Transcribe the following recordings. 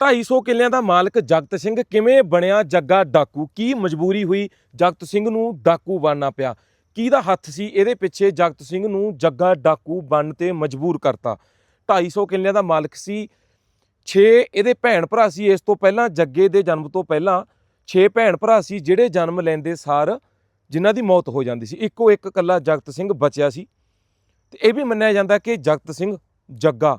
250 ਕਿੱਲਿਆਂ ਦਾ ਮਾਲਕ ਜਗਤ ਸਿੰਘ ਕਿਵੇਂ ਬਣਿਆ ਜੱਗਾ ਡਾਕੂ? ਕੀ ਮਜਬੂਰੀ ਹੋਈ ਜਗਤ ਸਿੰਘ ਨੂੰ ਡਾਕੂ ਬਣਨਾ ਪਿਆ? ਕਿਹਦਾ ਹੱਥ ਸੀ ਇਹਦੇ ਪਿੱਛੇ ਜਗਤ ਸਿੰਘ ਨੂੰ ਜੱਗਾ ਡਾਕੂ ਬਣਨ ਤੇ ਮਜਬੂਰ ਕਰਤਾ? 250 ਕਿੱਲਿਆਂ ਦਾ ਮਾਲਕ ਸੀ 6 ਇਹਦੇ ਭੈਣ ਭਰਾ ਸੀ, ਇਸ ਤੋਂ ਪਹਿਲਾਂ ਜੱਗੇ ਦੇ ਜਨਮ ਤੋਂ ਪਹਿਲਾਂ 6 ਭੈਣ ਭਰਾ ਸੀ, ਜਿਹੜੇ ਜਨਮ ਲੈਂਦੇ ਸਾਰ ਜਿਨ੍ਹਾਂ ਦੀ ਮੌਤ ਹੋ ਜਾਂਦੀ ਸੀ। ਇੱਕੋ ਇੱਕ ਇਕੱਲਾ ਜਗਤ ਸਿੰਘ ਬਚਿਆ ਸੀ। ਤੇ ਇਹ ਵੀ ਮੰਨਿਆ ਜਾਂਦਾ ਕਿ ਜਗਤ ਸਿੰਘ ਜੱਗਾ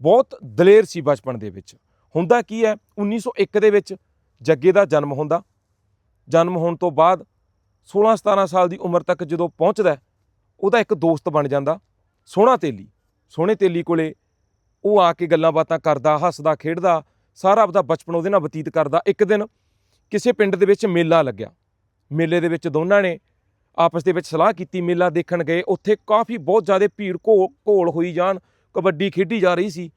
ਬਹੁਤ ਦਲੇਰ ਸੀ ਬਚਪਨ ਦੇ ਵਿੱਚ। ਹੁੰਦਾ ਕੀ ਹੈ? 1901 ਦੇ ਵਿੱਚ ਜੱਗੇ ਦਾ ਜਨਮ ਹੁੰਦਾ। ਜਨਮ ਹੋਣ ਤੋਂ ਬਾਅਦ 16 17 ਸਾਲ ਦੀ ਉਮਰ ਤੱਕ ਜਦੋਂ ਪਹੁੰਚਦਾ ਉਹਦਾ ਇੱਕ ਦੋਸਤ ਬਣ ਜਾਂਦਾ, ਸੋਹਣਾ ਤੇਲੀ। ਸੋਹਣੇ ਤੇਲੀ ਕੋਲੇ ਉਹ ਆ ਕੇ ਗੱਲਾਂ ਬਾਤਾਂ ਕਰਦਾ, ਹੱਸਦਾ, ਖੇਡਦਾ, ਸਾਰਾ ਆਪਦਾ ਬਚਪਨ ਉਹਦੇ ਨਾਲ ਬਤੀਤ ਕਰਦਾ। ਇੱਕ ਦਿਨ ਕਿਸੇ ਪਿੰਡ ਦੇ ਵਿੱਚ ਮੇਲਾ ਲੱਗਿਆ। ਮੇਲੇ ਦੇ ਵਿੱਚ ਦੋਨਾਂ ਨੇ ਆਪਸ ਦੇ ਵਿੱਚ ਸਲਾਹ ਕੀਤੀ, ਮੇਲਾ ਦੇਖਣ ਗਏ। ਉੱਥੇ ਕਾਫੀ ਬਹੁਤ ਜ਼ਿਆਦਾ ਭੀੜ ਘੋ- ਘੋਲ ਹੋਈ ਜਾਣ, ਕਬੱਡੀ ਖੇਡੀ ਜਾ ਰਹੀ ਸੀ।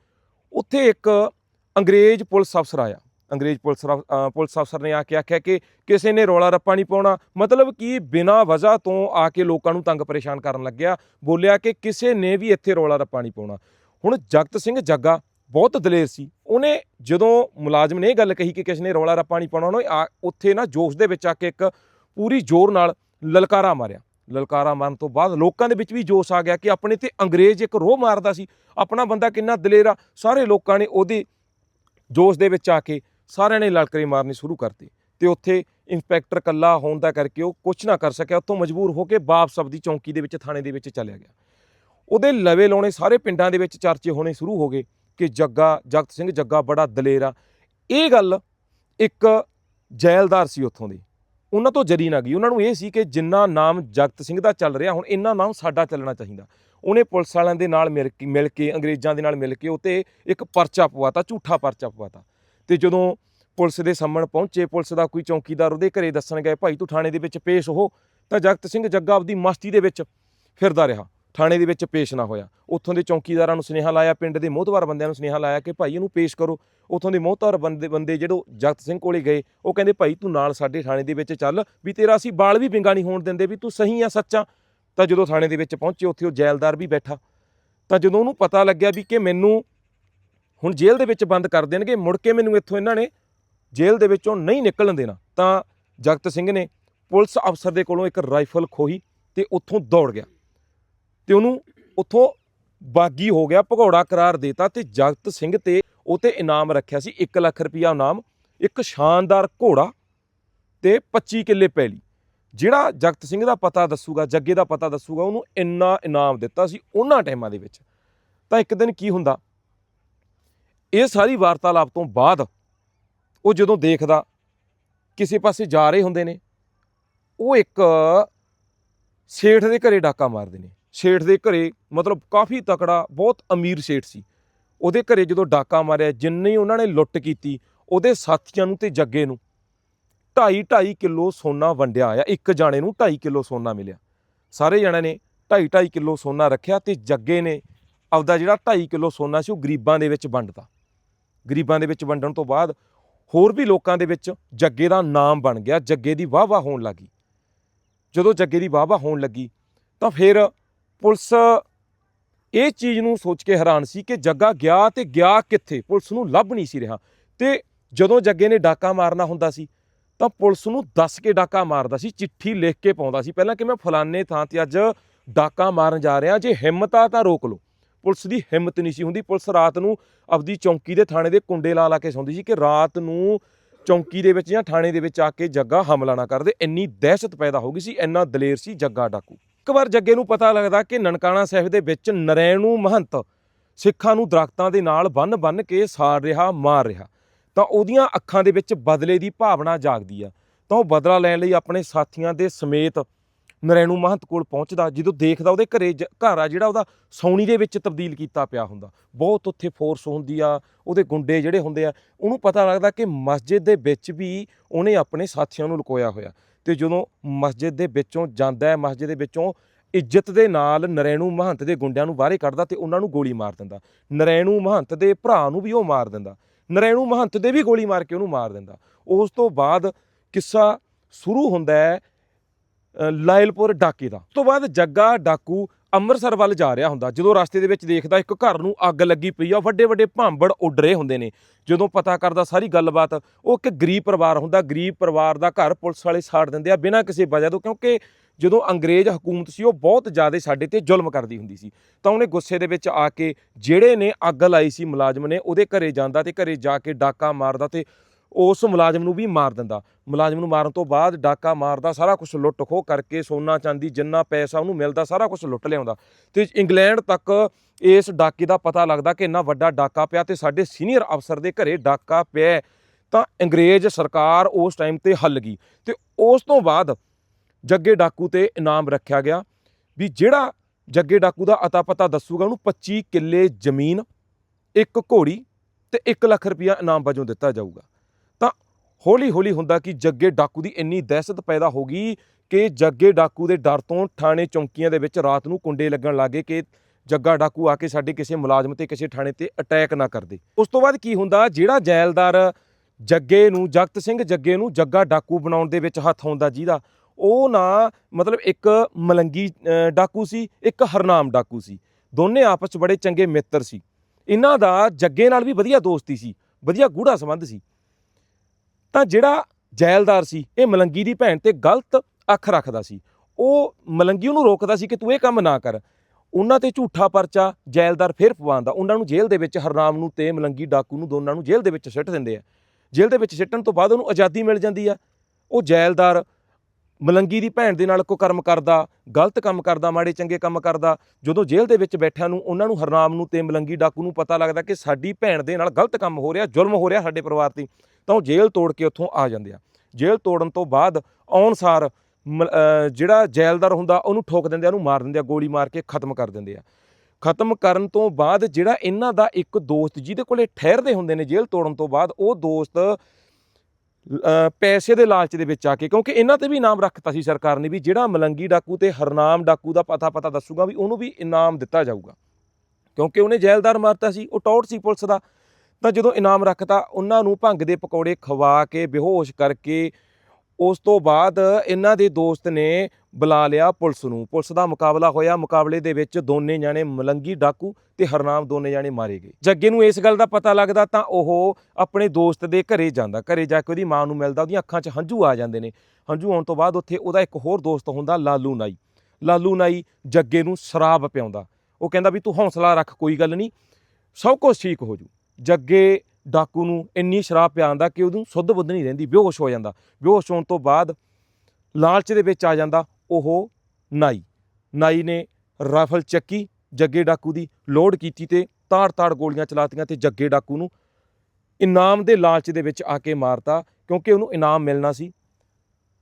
ਉੱਥੇ ਇੱਕ ਅੰਗਰੇਜ਼ ਪੁਲਿਸ ਅਫਸਰ ਆਇਆ। ਅੰਗਰੇਜ਼ ਪੁਲਿਸ ਪੁਲਿਸ ਅਫਸਰ ਨੇ ਆ ਕੇ ਆਖਿਆ ਕਿ ਕਿਸੇ ਨੇ ਰੌਲਾ ਰੱਪਾ ਨਹੀਂ ਪਾਉਣਾ। ਮਤਲਬ ਕਿ ਬਿਨਾਂ ਵਜ੍ਹਾ ਤੋਂ ਆ ਕੇ ਲੋਕਾਂ ਨੂੰ ਤੰਗ ਪਰੇਸ਼ਾਨ ਕਰਨ ਲੱਗਿਆ। ਬੋਲਿਆ ਕਿ ਕਿਸੇ ਨੇ ਵੀ ਇੱਥੇ ਰੌਲਾ ਰੱਪਾ ਨਹੀਂ ਪਾਉਣਾ। ਹੁਣ ਜਗਤ ਸਿੰਘ ਜੱਗਾ ਬਹੁਤ ਦਲੇਰ ਸੀ। ਉਹਨੇ ਜਦੋਂ ਮੁਲਾਜ਼ਮ ਨੇ ਇਹ ਗੱਲ ਕਹੀ ਕਿ ਕਿਸੇ ਨੇ ਰੌਲਾ ਰੱਪਾ ਨਹੀਂ ਪਾਉਣਾ, ਉਹਨੇ ਆ- ਉੱਥੇ ਨਾ ਜੋਸ਼ ਦੇ ਵਿੱਚ ਆ ਕੇ ਇੱਕ ਪੂਰੀ ਜ਼ੋਰ ਨਾਲ ਲਲਕਾਰਾ ਮਾਰਿਆ। ਲਲਕਾਰਾ ਮਾਰਨ ਤੋਂ ਬਾਅਦ ਲੋਕਾਂ ਦੇ ਵਿੱਚ ਵੀ ਜੋਸ਼ ਆ ਗਿਆ ਕਿ ਆਪਣੇ ਤੇ ਅੰਗਰੇਜ਼ ਇੱਕ ਰੋਹ ਮਾਰਦਾ ਸੀ। ਆਪਣਾ ਬੰਦਾ ਕਿੰਨਾ ਦਲੇਰ ਆ। ਸਾਰੇ ਲੋਕਾਂ ਨੇ ਉਹਦੀ ਜੋਸ਼ ਦੇ ਵਿੱਚ ਆ ਕੇ ਸਾਰਿਆਂ ਨੇ ਲਲਕਰੇ ਮਾਰਨੀ ਸ਼ੁਰੂ ਕਰਤੀ ਤੇ ਉੱਥੇ ਇੰਸਪੈਕਟਰ ਕੱਲਾ ਹੋਣ ਦਾ ਕਰਕੇ ਉਹ ਕੁਝ ਨਾ ਕਰ ਸਕਿਆ, ਉੱਥੋਂ ਮਜਬੂਰ ਹੋ ਕੇ ਵਾਪਸ ਆਪਦੀ ਚੌਂਕੀ ਦੇ ਵਿੱਚ, ਥਾਣੇ ਦੇ ਵਿੱਚ ਚਲਿਆ ਗਿਆ। ਉਹਦੇ ਲਵੇ ਲਾਉਣੇ ਸਾਰੇ ਪਿੰਡਾਂ ਦੇ ਵਿੱਚ ਚਰਚੇ ਹੋਣੇ ਸ਼ੁਰੂ ਹੋ ਗਏ ਕਿ ਜੱਗਾ, ਜਗਤ ਸਿੰਘ ਜੱਗਾ ਬੜਾ ਦਲੇਰ ਆ। ਇਹ ਗੱਲ ਇੱਕ ਜੈਲਦਾਰ ਸੀ ਉੱਥੋਂ ਦੀ। ਉਹਨਾਂ ਤੋਂ ਜਰੀ ਨਾ ਗਈ। ਉਹਨਾਂ ਨੂੰ ਇਹ ਸੀ ਕਿ ਜਿੰਨਾ ਨਾਮ ਜਗਤ ਸਿੰਘ ਦਾ ਚੱਲ ਰਿਹਾ, ਹੁਣ ਇੰਨਾ ਨਾਮ ਸਾਡਾ ਚੱਲਣਾ ਚਾਹੀਦਾ। ਉਹਨੇ ਪੁਲਿਸ ਵਾਲਿਆਂ ਦੇ ਨਾਲ ਮਿਲ ਕੇ ਮਿਲ ਕੇ, ਅੰਗਰੇਜ਼ਾਂ ਦੇ ਨਾਲ ਮਿਲ ਕੇ ਉਤੇ ਇੱਕ ਪਰਚਾ ਪਵਾਤਾ, ਝੂਠਾ ਪਰਚਾ ਪਵਾਤਾ। ਤੇ ਜਦੋਂ ਪੁਲਿਸ ਦੇ ਸਾਹਮਣੇ ਪਹੁੰਚੇ, ਪੁਲਿਸ ਦਾ ਕੋਈ ਚੌਕੀਦਾਰ ਉਹਦੇ ਘਰੇ ਦੱਸਣ ਗਏ, ਭਾਈ ਤੂੰ ਥਾਣੇ ਦੇ ਵਿੱਚ ਪੇਸ਼ ਹੋ, ਤਾਂ ਜਗਤ ਸਿੰਘ ਜੱਗਾ ਆਪਦੀ ਮਸਤੀ ਦੇ ਵਿੱਚ ਫਿਰਦਾ ਰਿਹਾ। ਥਾਣੇ ਦੇ ਵਿੱਚ ਪੇਸ਼ ਨਾ ਹੋਇਆ। ਉੱਥੋਂ ਦੇ ਚੌਕੀਦਾਰਾਂ ਨੂੰ ਸੁਨੇਹਾ ਲਾਇਆ, ਪਿੰਡ ਦੇ ਮੋਹਤਵਾਰ ਬੰਦਿਆਂ ਨੂੰ ਸੁਨੇਹਾ ਲਾਇਆ ਕਿ ਭਾਈ ਇਹਨੂੰ ਪੇਸ਼ ਕਰੋ। ਉੱਥੋਂ ਦੇ ਮੋਹਤਵਾਰ ਬੰਦੇ ਬੰਦੇ ਜਿਹੜੇ ਜਗਤ ਸਿੰਘ ਕੋਲੇ ਗਏ, ਉਹ ਕਹਿੰਦੇ, ਭਾਈ ਤੂੰ ਨਾਲ ਸਾਡੇ ਥਾਣੇ ਦੇ ਵਿੱਚ ਚੱਲ, ਵੀ ਤੇਰਾ ਅਸੀਂ ਬਾਲ ਵੀ ਵਿੰਗਾ ਨਹੀਂ ਹੋਣ ਦਿੰਦੇ, ਵੀ ਤੂੰ ਸਹੀ ਆ, ਸੱਚਾ ਤਾਂ ਜਦੋਂ ਥਾਣੇ ਦੇ ਵਿੱਚ ਪਹੁੰਚੇ, ਉੱਥੇ ਉਹ ਜੈਲਦਾਰ ਵੀ ਬੈਠਾ। ਤਾਂ ਜਦੋਂ ਉਹਨੂੰ ਪਤਾ ਲੱਗਿਆ ਵੀ ਕਿ ਮੈਨੂੰ ਹੁਣ ਜੇਲ੍ਹ ਦੇ ਵਿੱਚ ਬੰਦ ਕਰ ਦੇਣਗੇ, ਮੁੜ ਕੇ ਮੈਨੂੰ ਇੱਥੋਂ ਇਹਨਾਂ ਨੇ ਜੇਲ੍ਹ ਦੇ ਵਿੱਚੋਂ ਨਹੀਂ ਨਿਕਲਣ ਦੇਣਾ। ਤਾਂ ਜਗਤ ਸਿੰਘ ਨੇ ਪੁਲਿਸ ਅਫਸਰ ਦੇ ਕੋਲੋਂ ਇੱਕ ਰਾਈਫਲ ਖੋਹੀ ਤੇ ਉੱਥੋਂ ਦੌੜ ਗਿਆ। ਤੇ ਉਹਨੂੰ ਉੱਥੋਂ ਬਾਗੀ ਹੋ ਗਿਆ, ਭਗੌੜਾ ਕਰਾਰ ਦੇਤਾ ਤੇ ਜਗਤ ਸਿੰਘ ਤੇ ਉਹ ਤੇ ਇਨਾਮ ਰੱਖਿਆ ਸੀ 1 ਲੱਖ ਰੁਪਇਆ ਇਨਾਮ, ਇੱਕ ਸ਼ਾਨਦਾਰ ਘੋੜਾ ਤੇ 25 ਕਿੱਲੇ ਪੈਲੀ। ਜਿਹੜਾ ਜਗਤ ਸਿੰਘ ਦਾ ਪਤਾ ਦੱਸੂਗਾ, ਜੱਗੇ ਦਾ ਪਤਾ ਦੱਸੂਗਾ, ਉਹਨੂੰ ਇੰਨਾ ਇਨਾਮ ਦਿੱਤਾ ਸੀ ਉਹਨਾਂ ਟਾਈਮਾਂ ਦੇ ਵਿੱਚ। ਤਾਂ ਇੱਕ ਦਿਨ ਕੀ ਹੁੰਦਾ? ਇਹ ਸਾਰੀ ਵਾਰਤਾਲਾਪ ਤੋਂ ਬਾਅਦ ਉਹ ਜਦੋਂ ਦੇਖਦਾ, ਕਿਸੇ ਪਾਸੇ ਜਾ ਰਹੇ ਹੁੰਦੇ ਨੇ, ਉਹ ਇੱਕ ਸੇਠ ਦੇ ਘਰੇ ਡਾਕਾ ਮਾਰਦੇ ਨੇ। ਸੇਠ ਦੇ ਘਰੇ, ਮਤਲਬ ਕਾਫੀ ਤਕੜਾ, ਬਹੁਤ ਅਮੀਰ ਸੇਠ ਸੀ। ਉਹਦੇ ਘਰੇ ਜਦੋਂ ਡਾਕਾ ਮਾਰਿਆ, ਜਿੰਨੀ ਉਹਨਾਂ ਨੇ ਲੁੱਟ ਕੀਤੀ, ਉਹਦੇ ਸਾਥੀਆਂ ਨੂੰ ਤੇ ਜੱਗੇ ਨੂੰ 2.5 2.5 ਕਿਲੋ ਸੋਨਾ ਵੰਡਿਆ ਆਇਆ। ਇੱਕ ਜਾਣੇ ਨੂੰ 2.5 ਕਿਲੋ ਸੋਨਾ ਮਿਲਿਆ। ਸਾਰੇ ਜਣਿਆਂ ਨੇ 2.5 2.5 ਕਿਲੋ ਸੋਨਾ ਰੱਖਿਆ ਤੇ ਜੱਗੇ ਨੇ ਆਪਦਾ ਜਿਹੜਾ 2.5 ਕਿਲੋ ਸੋਨਾ ਸੀ, ਉਹ ਗਰੀਬਾਂ ਦੇ ਵਿੱਚ ਵੰਡਤਾ। ਗਰੀਬਾਂ ਦੇ ਵਿੱਚ ਵੰਡਣ ਤੋਂ ਬਾਅਦ ਹੋਰ ਵੀ ਲੋਕਾਂ ਦੇ ਵਿੱਚ ਜੱਗੇ ਦਾ ਨਾਮ ਬਣ ਗਿਆ, ਜੱਗੇ ਦੀ ਵਾਹ-ਵਾਹ ਹੋਣ ਲੱਗੀ। ਜਦੋਂ ਜੱਗੇ ਦੀ ਵਾਹ-ਵਾਹ ਹੋਣ ਲੱਗੀ, ਤਾਂ ਫਿਰ ਪੁਲਿਸ ਇਹ ਚੀਜ਼ ਨੂੰ ਸੋਚ ਕੇ ਹੈਰਾਨ ਸੀ ਕਿ ਜੱਗਾ ਗਿਆ ਤੇ ਗਿਆ ਕਿੱਥੇ? ਪੁਲਿਸ ਨੂੰ ਲੱਭ ਨਹੀਂ ਸੀ ਰਿਹਾ। ਤੇ ਜਦੋਂ ਜੱਗੇ ਨੇ ਡਾਕਾ ਮਾਰਨਾ ਹੁੰਦਾ ਸੀ, ਤਾਂ ਪੁਲਿਸ ਨੂੰ ਦੱਸ ਕੇ ਡਾਕਾ ਮਾਰਦਾ ਸੀ, ਚਿੱਠੀ ਲਿਖ ਕੇ ਪਾਉਂਦਾ ਸੀ। ਪਹਿਲਾਂ ਕਿ ਮੈਂ ਫਲਾਣੇ ਥਾਂ ਤੇ ਅੱਜ ਡਾਕਾ ਮਾਰਨ ਜਾ ਰਿਹਾ, ਜੇ ਹਿੰਮਤ ਆ ਤਾਂ ਰੋਕ ਲਓ। ਪੁਲਿਸ ਦੀ ਹਿੰਮਤ ਨਹੀਂ ਸੀ ਹੁੰਦੀ। ਪੁਲਿਸ ਰਾਤ ਨੂੰ ਆਪਦੀ ਚੌਂਕੀ ਦੇ ਥਾਣੇ ਦੇ ਕੁੰਡੇ ਲਾ ਲਾ ਕੇ ਸੌਂਦੀ ਸੀ ਕਿ ਰਾਤ ਨੂੰ ਚੌਂਕੀ ਦੇ ਵਿੱਚ ਜਾਂ ਥਾਣੇ ਦੇ ਵਿੱਚ ਆ ਕੇ ਜੱਗਾ ਹਮਲਾ ਨਾ ਕਰਦੇ ਇੰਨੀ ਦਹਿਸ਼ਤ ਪੈਦਾ ਹੋ ਗਈ ਸੀ, ਇੰਨਾ ਦਲੇਰ ਸੀ ਜੱਗਾ ਡਾਕੂ। ਇੱਕ ਵਾਰ ਜੱਗੇ ਨੂੰ ਪਤਾ ਲੱਗਦਾ ਕਿ ਨਨਕਾਣਾ ਸਾਹਿਬ ਦੇ ਵਿੱਚ ਨਰੈਣੂ ਮਹੰਤ ਸਿੱਖਾਂ ਨੂੰ ਦਰਖਤਾਂ ਦੇ ਨਾਲ ਬੰਨ-ਬੰਨ ਕੇ ਸਾੜ ਰਿਹਾ, ਮਾਰ ਰਿਹਾ, ਤਾਂ ਉਹਦੀਆਂ ਅੱਖਾਂ ਦੇ ਵਿੱਚ ਬਦਲੇ ਦੀ ਭਾਵਨਾ ਜਾਗਦੀ ਆ। ਤਾਂ ਉਹ ਬਦਲਾ ਲੈਣ ਲਈ ਆਪਣੇ ਸਾਥੀਆਂ ਦੇ ਸਮੇਤ ਨਰੈਣੂ ਮਹੰਤ ਕੋਲ ਪਹੁੰਚਦਾ, ਜਦੋਂ ਦੇਖਦਾ ਉਹਦੇ ਘਰੇ ਜ- ਘਰ ਆ ਜਿਹੜਾ ਉਹਦਾ ਸੌਣੀ ਦੇ ਵਿੱਚ ਤਬਦੀਲ ਕੀਤਾ ਪਿਆ ਹੁੰਦਾ। ਬਹੁਤ ਉੱਥੇ ਫੋਰਸ ਹੁੰਦੀ ਆ, ਉਹਦੇ ਗੁੰਡੇ ਜਿਹੜੇ ਹੁੰਦੇ ਆ, ਉਹਨੂੰ ਪਤਾ ਲੱਗਦਾ ਕਿ ਮਸਜਿਦ ਦੇ ਵਿੱਚ ਵੀ ਉਹਨੇ ਆਪਣੇ ਸਾਥੀਆਂ ਨੂੰ ਲੁਕੋਇਆ ਹੋਇਆ। ਤੇ ਜਦੋਂ ਮਸਜਿਦ ਦੇ ਵਿੱਚੋਂ ਜਾਂਦਾ ਹੈ, ਮਸਜਿਦ ਦੇ ਵਿੱਚੋਂ ਇੱਜ਼ਤ ਦੇ ਨਾਲ ਨਰੈਣੂ ਮਹੰਤ ਦੇ ਗੁੰਡਿਆਂ ਨੂੰ ਬਾਹਰੇ ਕੱਢਦਾ ਤੇ ਉਹਨਾਂ ਨੂੰ ਗੋਲੀ ਮਾਰ ਦਿੰਦਾ। ਨਰੈਣੂ ਮਹੰਤ ਦੇ ਭਰਾ ਨੂੰ ਵੀ ਉਹ ਮਾਰ ਦਿੰਦਾ। ਨਰੈਣੂ ਮਹੰਤ ਦੇ ਵੀ ਗੋਲੀ ਮਾਰ ਕੇ ਉਹਨੂੰ ਮਾਰ ਦਿੰਦਾ। ਉਸ ਤੋਂ ਬਾਅਦ ਕਿੱਸਾ ਸ਼ੁਰੂ ਹੁੰਦਾ ਹੈ ਲਾਇਲਪੁਰ ਡਾਕੇ ਦਾ। ਉਸ ਤੋਂ ਬਾਅਦ ਜੱਗਾ, ਡਾਕੂ ਅੰਮ੍ਰਿਤਸਰ ਵੱਲ ਜਾ ਰਿਹਾ ਹੁੰਦਾ। ਜਦੋਂ ਰਸਤੇ ਦੇ ਵਿੱਚ ਦੇਖਦਾ ਇੱਕ ਘਰ ਨੂੰ ਅੱਗ ਲੱਗੀ ਪਈ ਆ ਵੱਡੇ ਵੱਡੇ ਭਾਂਬੜ ਉੱਡ ਰਹੇ ਹੁੰਦੇ ਨੇ। ਜਦੋਂ ਪਤਾ ਕਰਦਾ ਸਾਰੀ ਗੱਲਬਾਤ, ਉਹ ਇੱਕ ਗਰੀਬ ਪਰਿਵਾਰ ਹੁੰਦਾ। ਗਰੀਬ ਪਰਿਵਾਰ ਦਾ ਘਰ ਪੁਲਿਸ ਵਾਲੇ ਸਾੜ ਦਿੰਦੇ ਆ ਬਿਨਾਂ ਕਿਸੇ ਵਜ੍ਹਾ ਤੋਂ, ਕਿਉਂਕਿ ਜਦੋਂ ਅੰਗਰੇਜ਼ ਹਕੂਮਤ ਸੀ, ਉਹ ਬਹੁਤ ਜ਼ਿਆਦਾ ਸਾਡੇ ਤੇ ਜ਼ੁਲਮ ਕਰਦੀ ਹੁੰਦੀ ਸੀ। ਤਾਂ ਉਹਨੇ ਗੁੱਸੇ ਦੇ ਵਿੱਚ ਆ ਕੇ ਜਿਹੜੇ ਨੇ ਅੱਗ ਲਾਈ ਸੀ ਮੁਲਾਜ਼ਮ ਨੇ, ਉਹਦੇ ਘਰੇ ਜਾਂਦਾ ਤੇ ਘਰੇ ਜਾ ਕੇ ਡਾਕਾ ਮਾਰਦਾ ਤੇ ਉਸ ਮੁਲਾਜ਼ਮ ਨੂੰ ਵੀ ਮਾਰ ਦਿੰਦਾ। ਮੁਲਾਜ਼ਮ ਨੂੰ ਮਾਰਨ ਤੋਂ ਬਾਅਦ ਡਾਕਾ ਮਾਰਦਾ, ਸਾਰਾ ਕੁਝ ਲੁੱਟ ਖੋਹ ਕਰਕੇ ਸੋਨਾ, ਚਾਂਦੀ, ਜਿੰਨਾ ਪੈਸਾ ਉਹਨੂੰ ਮਿਲਦਾ, ਸਾਰਾ ਕੁਝ ਲੁੱਟ ਲਿਆਉਂਦਾ। ਤੇ ਇੰਗਲੈਂਡ ਤੱਕ ਇਸ ਡਾਕੇ ਦਾ ਪਤਾ ਲੱਗਦਾ ਕਿ ਇੰਨਾ ਵੱਡਾ ਡਾਕਾ ਪਿਆ ਤੇ ਸਾਡੇ ਸੀਨੀਅਰ ਅਫਸਰ ਦੇ ਘਰੇ ਡਾਕਾ ਪਿਆ ਤਾਂ ਅੰਗਰੇਜ਼ ਸਰਕਾਰ ਉਸ ਟਾਈਮ ਤੇ ਹੱਲ ਗਈ। ਤੇ ਉਸ ਤੋਂ ਬਾਅਦ ਜੱਗੇ ਡਾਕੂ ਤੇ ਇਨਾਮ ਰੱਖਿਆ ਗਿਆ ਵੀ ਜਿਹੜਾ ਜੱਗੇ ਡਾਕੂ ਦਾ ਅਤਾ ਪਤਾ ਦੱਸੂਗਾ, ਉਹਨੂੰ 25 ਕਿੱਲੇ ਜ਼ਮੀਨ, ਇੱਕ ਘੋੜੀ ਤੇ 1 ਲੱਖ ਰੁਪਇਆ ਇਨਾਮ ਵਜੋਂ ਦਿੱਤਾ ਜਾਊਗਾ। ਹੌਲੀ ਹੌਲੀ ਹੁੰਦਾ ਕਿ ਜੱਗੇ ਡਾਕੂ ਦੀ ਇੰਨੀ ਦਹਿਸ਼ਤ ਪੈਦਾ ਹੋ ਗਈ ਕਿ ਜੱਗੇ ਡਾਕੂ ਦੇ ਡਰ ਤੋਂ ਥਾਣੇ ਚੌਂਕੀਆਂ ਦੇ ਵਿੱਚ ਰਾਤ ਨੂੰ ਕੁੰਡੇ ਲੱਗਣ ਲੱਗੇ ਕਿ ਜੱਗਾ ਡਾਕੂ ਆ ਕੇ ਸਾਡੇ ਕਿਸੇ ਮੁਲਾਜ਼ਮ ਤੇ ਕਿਸੇ ਥਾਣੇ ਤੇ ਅਟੈਕ ਨਾ ਕਰਦੇ ਉਸ ਤੋਂ ਬਾਅਦ ਕੀ ਹੁੰਦਾ? ਜਿਹੜਾ ਜੈਲਦਾਰ ਜੱਗੇ ਨੂੰ, ਜਗਤ ਸਿੰਘ ਜੱਗੇ ਨੂੰ ਜੱਗਾ ਡਾਕੂ ਬਣਾਉਣ ਦੇ ਵਿੱਚ ਹੱਥ ਆਉਂਦਾ ਜਿਹਦਾ, ਉਹ ਨਾ ਮਤਲਬ ਇੱਕ ਮਲੰਗੀ ਡਾਕੂ ਸੀ, ਇੱਕ ਹਰਨਾਮ ਡਾਕੂ ਸੀ। ਦੋਨੇ ਆਪਸ 'ਚ ਬੜੇ ਚੰਗੇ ਮਿੱਤਰ ਸੀ। ਇਹਨਾਂ ਦਾ ਜੱਗੇ ਨਾਲ ਵੀ ਵਧੀਆ ਦੋਸਤੀ ਸੀ, ਵਧੀਆ ਗੂੜਾ ਸੰਬੰਧ ਸੀ। ਤਾਂ ਜਿਹੜਾ ਜੈਲਦਾਰ ਸੀ, ਇਹ ਮਲੰਗੀ ਦੀ ਭੈਣ ਤੇ ਗਲਤ ਅੱਖ ਰੱਖਦਾ ਸੀ। ਉਹ ਮਲੰਗੀ ਉਹਨੂੰ ਰੋਕਦਾ ਸੀ ਕਿ ਤੂੰ ਇਹ ਕੰਮ ਨਾ ਕਰ। ਉਹਨਾਂ ਤੇ ਝੂਠਾ ਪਰਚਾ ਜੈਲਦਾਰ ਫਿਰ ਪਵਾਉਂਦਾ। ਉਹਨਾਂ ਨੂੰ ਜੇਲ੍ਹ ਦੇ ਵਿੱਚ ਹਰਨਾਮ ਨੂੰ ਤੇ ਮਲੰਗੀ ਡਾਕੂ ਨੂੰ ਦੋਨਾਂ ਨੂੰ ਜੇਲ੍ਹ ਦੇ ਵਿੱਚ ਸਿੱਟ ਦਿੰਦੇ ਆ। ਜੇਲ੍ਹ ਦੇ ਵਿੱਚ ਸਿੱਟਣ ਤੋਂ ਬਾਅਦ ਉਹਨੂੰ ਆਜ਼ਾਦੀ ਮਿਲ ਜਾਂਦੀ ਆ। ਉਹ ਜੈਲਦਾਰ ਮਲੰਗੀ ਦੀ ਭੈਣ ਦੇ ਨਾਲ ਕੋ ਕਰਮ ਕਰਦਾ, ਗਲਤ ਕੰਮ ਕਰਦਾ, ਮਾੜੇ ਚੰਗੇ ਕੰਮ ਕਰਦਾ, ਜਦੋਂ ਜੇਲ੍ਹ ਦੇ ਵਿੱਚ ਬੈਠਿਆਂ ਨੂੰ, ਉਹਨਾਂ ਨੂੰ ਹਰਨਾਮ ਨੂੰ ਤੇ ਮਲੰਗੀ ਡਾਕੂ ਨੂੰ ਪਤਾ ਲੱਗਦਾ ਕਿ ਸਾਡੀ ਭੈਣ ਦੇ ਨਾਲ ਗਲਤ ਕੰਮ ਹੋ ਰਿਹਾ, ਜ਼ੁਲਮ ਹੋ ਰਿਹਾ ਸਾਡੇ ਪਰਿਵਾਰ ਤੇ, ਤਾਂ ਉਹ ਜੇਲ੍ਹ ਤੋੜ ਕੇ ਉੱਥੋਂ ਆ ਜਾਂਦੇ ਆ। ਜੇਲ੍ਹ ਤੋੜਨ ਤੋਂ ਬਾਅਦ ਆਉਣਸਾਰ ਮ- ਜਿਹੜਾ ਜੈਲਦਾਰ ਹੁੰਦਾ, ਉਹਨੂੰ ਠੋਕ ਦਿੰਦੇ ਆ, ਉਹਨੂੰ ਮਾਰ ਦਿੰਦੇ ਆ, ਗੋਲੀ ਮਾਰ ਕੇ ਖਤਮ ਕਰ ਦਿੰਦੇ ਆ। ਖਤਮ ਕਰਨ ਤੋਂ ਬਾਅਦ ਜਿਹੜਾ ਇਹਨਾਂ ਦਾ ਇੱਕ ਦੋਸਤ, ਜਿਹਦੇ ਕੋਲੇ ਠਹਿਰਦੇ ਹੁੰਦੇ ਨੇ ਜੇਲ੍ਹ ਤੋੜਨ ਤੋਂ ਬਾਅਦ, ਉਹ ਦੋਸਤ ਪੈਸੇ ਦੇ ਲਾਲਚ ਦੇ ਵਿੱਚ ਆ ਕੇ, ਕਿਉਂਕਿ ਇਹਨਾਂ ਤੇ ਵੀ ਇਨਾਮ ਰੱਖਤਾ ਸੀ ਸਰਕਾਰ ਨੇ ਵੀ, ਜਿਹੜਾ ਮਲੰਗੀ ਡਾਕੂ ਤੇ ਹਰਨਾਮ ਡਾਕੂ ਦਾ ਪਤਾ ਪਤਾ ਦੱਸੂਗਾ ਵੀ ਉਹਨੂੰ ਵੀ ਇਨਾਮ ਦਿੱਤਾ ਜਾਊਗਾ। ਕਿਉਂਕਿ ਉਹਨੇ ਜੈਲਦਾਰ ਮਾਰਤਾ ਸੀ, ਉਹ ਟੌਟ ਸੀ ਪੁਲਿਸ ਦਾ। ਤਾਂ ਜਦੋਂ ਇਨਾਮ ਰੱਖਤਾ, ਉਹਨਾਂ ਨੂੰ ਭੰਗ ਦੇ ਪਕੌੜੇ ਖਵਾ ਕੇ, ਬੇਹੋਸ਼ ਕਰਕੇ ਉਸ ਤੋਂ ਬਾਅਦ ਇਹਨਾਂ ਦੇ ਦੋਸਤ ਨੇ ਬੁਲਾ ਲਿਆ ਪੁਲਿਸ ਨੂੰ। ਪੁਲਿਸ ਦਾ ਮੁਕਾਬਲਾ ਹੋਇਆ। ਮੁਕਾਬਲੇ ਦੇ ਵਿੱਚ ਦੋਨੇ ਜਾਣੇ ਮਲੰਗੀ ਡਾਕੂ ਤੇ ਹਰਨਾਮ ਦੋਨੇ ਜਾਣੇ ਮਾਰੇ ਗਏ। ਜੱਗੇ ਨੂੰ ਇਸ ਗੱਲ ਦਾ ਪਤਾ ਲੱਗਦਾ ਤਾਂ ਉਹ ਆਪਣੇ ਦੋਸਤ ਦੇ ਘਰੇ ਜਾਂਦਾ। ਘਰੇ ਜਾ ਕੇ ਉਹਦੀ ਮਾਂ ਨੂੰ ਮਿਲਦਾ। ਉਹਦੀਆਂ ਅੱਖਾਂ 'ਚ ਹੰਝੂ ਆ ਜਾਂਦੇ ਨੇ। ਹੰਝੂ ਆਉਣ ਤੋਂ ਬਾਅਦ ਉੱਥੇ ਉਹਦਾ ਇੱਕ ਹੋਰ ਦੋਸਤ ਹੁੰਦਾ ਲਾਲੂ ਨਾਈ। ਲਾਲੂ ਨਾਈ ਜੱਗੇ ਨੂੰ ਸ਼ਰਾਬ ਪਿਆਉਂਦਾ। ਉਹ ਕਹਿੰਦਾ ਵੀ ਤੂੰ ਹੌਸਲਾ ਰੱਖ, ਕੋਈ ਗੱਲ ਨਹੀਂ। ਸਭ ਕੁਝ ਠੀਕ ਹੋ ਜੂ। ਜੱਗੇ ਡਾਕੂ ਨੂੰ ਇੰਨੀ ਸ਼ਰਾਬ ਪਿਆਉਂਦਾ ਕਿ ਉਹਨੂੰ ਸੁੱਧ ਬੁੱਧ ਨਹੀਂ ਰਹਿੰਦੀ, ਬੇਹੋਸ਼ ਹੋ ਜਾਂਦਾ। ਬੇਹੋਸ਼ ਹੋਣ ਤੋਂ ਬਾਅਦ ਲਾਲਚ ਦੇ ਵਿੱਚ ਆ ਜਾਂਦਾ ਉਹ ਨਾਈ। ਨਾਈ ਨੇ ਰਾਈਫਲ ਚੱਕੀ, ਜੱਗੇ ਡਾਕੂ ਦੀ ਲੋਡ ਕੀਤੀ ਤੇ ਤਾੜ-ਤਾੜ ਗੋਲੀਆਂ ਚਲਾਤੀਆਂ ਤੇ ਜੱਗੇ ਡਾਕੂ ਨੂੰ ਇਨਾਮ ਦੇ ਲਾਲਚ ਦੇ ਵਿੱਚ ਆ ਕੇ ਮਾਰਤਾ ਕਿਉਂਕਿ ਉਹਨੂੰ ਇਨਾਮ ਮਿਲਣਾ ਸੀ।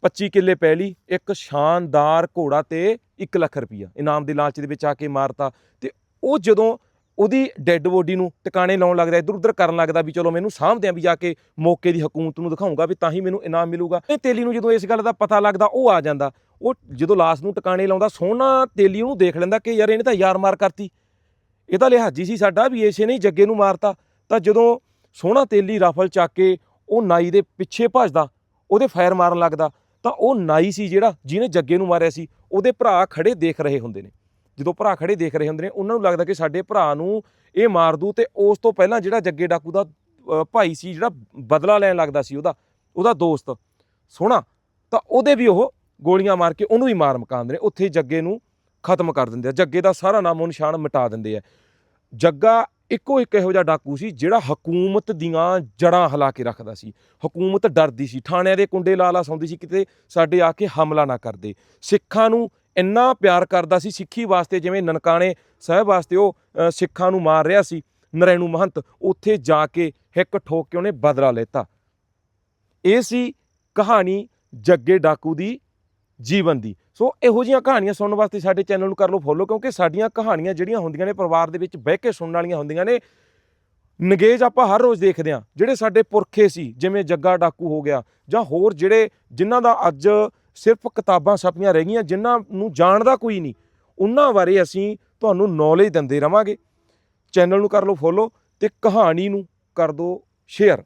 25 ਕਿੱਲੇ ਪਹਿਲੀ ਇੱਕ ਸ਼ਾਨਦਾਰ ਘੋੜਾ ਤੇ 1 ਲੱਖ ਰੁਪਈਆ ਇਨਾਮ ਦੇ ਲਾਲਚ ਦੇ ਵਿੱਚ ਆ ਕੇ ਮਾਰਤਾ ਤੇ ਉਹ ਜਦੋਂ ਉਹਦੀ ਡੈੱਡ ਬੋਡੀ ਨੂੰ ਟਿਕਾਣੇ ਲਾਉਣ ਲੱਗਦਾ, ਇੱਧਰ ਉੱਧਰ ਕਰਨ ਲੱਗਦਾ ਵੀ ਚਲੋ ਮੈਨੂੰ ਸਾਂਭਦੇ ਆਂ ਵੀ ਜਾ ਕੇ ਮੌਕੇ ਦੀ ਹਕੂਮਤ ਨੂੰ ਦਿਖਾਉਂਗਾ ਵੀ ਤਾਂ ਹੀ ਮੈਨੂੰ ਇਨਾਮ ਮਿਲੂਗਾ। ਇਹ ਤੇਲੀ ਨੂੰ ਜਦੋਂ ਇਸ ਗੱਲ ਦਾ ਪਤਾ ਲੱਗਦਾ, ਉਹ ਆ ਜਾਂਦਾ। ਉਹ ਜਦੋਂ ਲਾਸ਼ ਨੂੰ ਟਿਕਾਣੇ ਲਾਉਂਦਾ, ਸੋਹਣਾ ਤੇਲੀ ਉਹਨੂੰ ਦੇਖ ਲੈਂਦਾ ਕਿ ਯਾਰ ਇਹਨੇ ਤਾਂ ਯਾਰ ਮਾਰ ਕਰਤੀ। ਇਹ ਤਾਂ ਲਿਹਾਜੀ ਸੀ ਸਾਡਾ ਵੀ ਇਸੇ ਨੇ ਜੱਗੇ ਨੂੰ ਮਾਰਤਾ। ਤਾਂ ਜਦੋਂ ਸੋਹਣਾ ਤੇਲੀ ਰਾਫਲ ਚੱਕ ਕੇ ਉਹ ਨਾਈ ਦੇ ਪਿੱਛੇ ਭੱਜਦਾ, ਉਹਦੇ ਫਾਇਰ ਮਾਰਨ ਲੱਗਦਾ, ਤਾਂ ਉਹ ਨਾਈ ਸੀ ਜਿਹੜਾ ਜਿਹਨੇ ਜੱਗੇ ਨੂੰ ਮਾਰਿਆ ਸੀ, ਉਹਦੇ ਭਰਾ ਖੜੇ ਦੇਖ ਰਹੇ ਹੁੰਦੇ ਨੇ। ਜਦੋਂ ਭਰਾ ਖੜੇ ਦੇਖ ਰਹੇ ਹੁੰਦੇ ਨੇ, ਉਹਨਾਂ ਨੂੰ ਲੱਗਦਾ ਕਿ ਸਾਡੇ ਭਰਾ ਨੂੰ ਇਹ ਮਾਰ ਦੂ ਤੇ ਉਸ ਤੋਂ ਪਹਿਲਾਂ ਜਿਹੜਾ ਜੱਗੇ ਡਾਕੂ ਦਾ ਭਾਈ ਸੀ, ਜਿਹੜਾ ਬਦਲਾ ਲੈਣ ਲੱਗਦਾ ਸੀ ਉਹਦਾ ਉਹਦਾ ਦੋਸਤ ਸੋਹਣਾ, ਤਾਂ ਉਹਦੇ ਵੀ ਉਹ ਗੋਲੀਆਂ ਮਾਰ ਕੇ ਉਹਨੂੰ ਵੀ ਮਾਰ ਮਕਾਉਂਦੇ ਨੇ। ਉੱਥੇ ਜੱਗੇ ਨੂੰ ਖਤਮ ਕਰ ਦਿੰਦੇ ਆ। ਜੱਗੇ ਦਾ ਸਾਰਾ ਨਾਮੋ ਨਿਸ਼ਾਨ ਮਿਟਾ ਦਿੰਦੇ ਆ। ਜੱਗਾ ਇੱਕੋ ਇੱਕ ਇਹੋ ਜਿਹਾ ਡਾਕੂ ਸੀ ਜਿਹੜਾ ਹਕੂਮਤ ਦੀਆਂ ਜੜਾਂ ਹਿਲਾ ਕੇ ਰੱਖਦਾ ਸੀ। ਹਕੂਮਤ ਡਰਦੀ ਸੀ। ਥਾਣਿਆਂ ਦੇ ਕੁੰਡੇ ਲਾ ਲਾ ਸੌਂਦੀ ਸੀ ਕਿਤੇ ਸਾਡੇ ਆ ਕੇ ਹਮਲਾ ਨਾ ਕਰਦੇ ਸਿੱਖਾਂ ਨੂੰ ਇੰਨਾ ਪਿਆਰ ਕਰਦਾ ਸੀ ਸਿੱਖੀ ਵਾਸਤੇ, ਜਿਵੇਂ ਨਨਕਾਣੇ ਸਾਹਿਬ ਵਾਸਤੇ ਉਹ ਸਿੱਖਾਂ ਨੂੰ ਮਾਰ ਰਿਹਾ ਸੀ, ਨਰੈਣੂ ਮਹੰਤ, ਉੱਥੇ ਜਾ ਕੇ ਹਿੱਕ ਠੋਕ ਕੇ ਉਹਨੇ ਬਦਲਾ ਲੈਤਾ। ਇਹ ਸੀ ਕਹਾਣੀ ਜੱਗੇ ਡਾਕੂ ਦੀ ਜੀਵਨ ਦੀ। ਸੋ ਇਹੋ ਜਿਹੀਆਂ ਕਹਾਣੀਆਂ ਸੁਣਨ ਵਾਸਤੇ ਸਾਡੇ ਚੈਨਲ ਨੂੰ ਕਰ ਲਓ ਫੋਲੋ, ਕਿਉਂਕਿ ਸਾਡੀਆਂ ਕਹਾਣੀਆਂ ਜਿਹੜੀਆਂ ਹੁੰਦੀਆਂ ਨੇ, ਪਰਿਵਾਰ ਦੇ ਵਿੱਚ ਬਹਿ ਕੇ ਸੁਣਨ ਵਾਲੀਆਂ ਹੁੰਦੀਆਂ ਨੇ, ਨਗੇਜ ਆਪਾਂ ਹਰ ਰੋਜ਼ ਦੇਖਦੇ ਹਾਂ। ਜਿਹੜੇ ਸਾਡੇ ਪੁਰਖੇ ਸੀ, ਜਿਵੇਂ ਜੱਗਾ ਡਾਕੂ ਹੋ ਗਿਆ ਜਾਂ ਹੋਰ ਜਿਹੜੇ ਜਿਨ੍ਹਾਂ ਦਾ ਅੱਜ ਸਿਰਫ ਕਿਤਾਬਾਂ ਛਪੀਆਂ ਰਹਿ ਗਈਆਂ, ਜਿਨ੍ਹਾਂ ਨੂੰ ਜਾਣਦਾ ਕੋਈ ਨਹੀਂ। ਉਹਨਾਂ ਬਾਰੇ ਅਸੀਂ ਤੁਹਾਨੂੰ ਨੌਲੇਜ ਦਿੰਦੇ ਰਵਾਂਗੇ। ਚੈਨਲ ਨੂੰ ਕਰ ਲਓ ਫੋਲੋ ਤੇ ਕਹਾਣੀ ਨੂੰ ਕਰ ਦਿਓ ਸ਼ੇਅਰ